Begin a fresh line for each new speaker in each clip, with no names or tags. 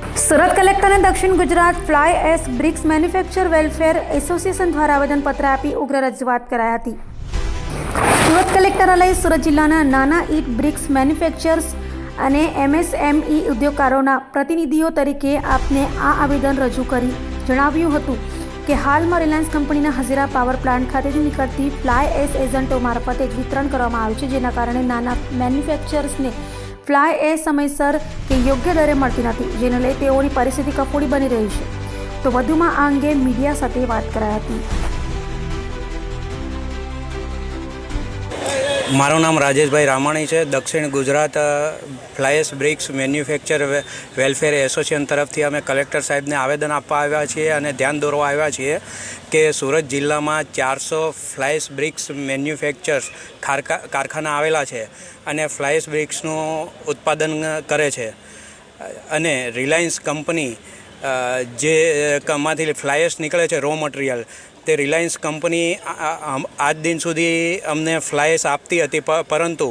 સુરત કલેક્ટરને દક્ષિણ Gujarat fly ash bricks manufacture welfare association દ્વારા આવેદનપત્ર આપી ઉગ્ર રજૂઆત કરાઈ હતી. સુરત કલેક્ટરાલય સુરત જિલ્લાના નાના ઈટ બ્રિક્સ મેન્યુફેક્ચર્સ અને એમએસએમઈ ઉદ્યોગકારોના પ્રતિનિધિઓ તરીકે આપને આ આવેદન રજૂ કરી જણાવ્યું હતું કે હાલમાં રિલાયન્સ કંપનીના હજીરા પાવર પ્લાન્ટ ખાતેથી નીકળતી ફ્લાય એસ એજન્ટો મારફતે જ વિતરણ કરવામાં આવ્યું છે, જેના કારણે નાના મેન્યુફેક્ચર્સને ફ્લાય એ સમયસર કે યોગ્ય દરે મળતી નથી, જેને લઈ તેઓની પરિસ્થિતિ કફોડી બની રહી છે. તો વધુમાં આ અંગે મીડિયા સાથે વાત કરાઈ હતી.
મારું નામ રાજેશભાઈ રામાણી છે. દક્ષિણ Gujarat fly ash bricks manufacture welfare association તરફથી અમે કલેક્ટર સાહેબને આવેદન આપવા આવ્યા છીએ અને ધ્યાન દોરવા આવ્યા છીએ કે સુરત જિલ્લામાં ચારસો ફ્લાયસ બ્રિક્સ મેન્યુફેક્ચર્સ કારખાના આવેલા છે અને ફ્લાયસ બ્રિક્સનું ઉત્પાદન કરે છે. અને રિલાયન્સ કંપની જે માંથી ફ્લાયસ નીકળે છે, રો મટીરિયલ તે રિલાયન્સ કંપની આજ દિન સુધી અમને ફ્લાયસ આપતી હતી પરંતુ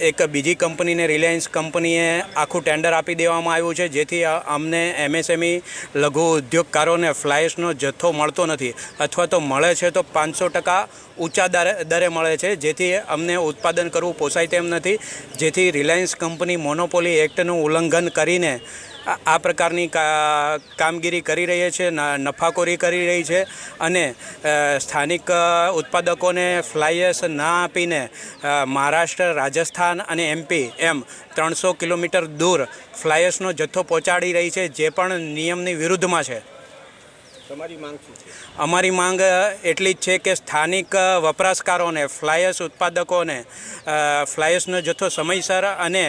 એક બીજી કંપનીને રિલાયન્સ કંપનીએ આખું ટેન્ડર આપી દેવામાં આવ્યું છે, જેથી અમને એમએસએમઈ લઘુ ઉદ્યોગકારોને ફ્લાયસનો જથ્થો મળતો નથી, અથવા તો મળે છે તો પાંચસો ટકા ઊંચા દરે મળે છે, જેથી અમને ઉત્પાદન કરવું પોસાય તેમ નથી, જેથી રિલાયન્સ કંપની મોનોપોલી એક્ટનું ઉલ્લંઘન કરીને આ પ્રકારની કામગીરી કરી રહી છે નફાખોરી કરી રહી છે અને સ્થાનિક ઉત્પાદકોને ફ્લાયર્સ ના આપીને મહારાષ્ટ્ર, રાજસ્થાન અને એમપી એમ ત્રણસો કિલોમીટર દૂર ફ્લાયર્સનો જથ્થો પહોંચાડી રહી છે, જે પણ નિયમની વિરુદ્ધમાં છે. અમારી માંગ એટલી જ છે કે સ્થાનિક વપરાશકારોને, ફ્લાયસ ઉત્પાદકોને ફ્લાયર્સનો જથ્થો સમયસર અને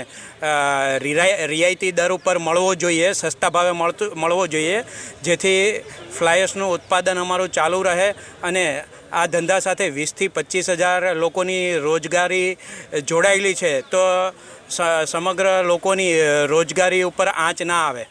રિયાયતી દર ઉપર મળવો જોઈએ, સસ્તા ભાવે મળતું, મળવો જોઈએ, જેથી ફ્લાયસનું ઉત્પાદન અમારું ચાલુ રહે અને આ ધંધા સાથે વીસથી પચીસ હજાર લોકોની રોજગારી જોડાયેલી છે. તો સમગ્ર લોકોની રોજગારી ઉપર આંચ ના આવે.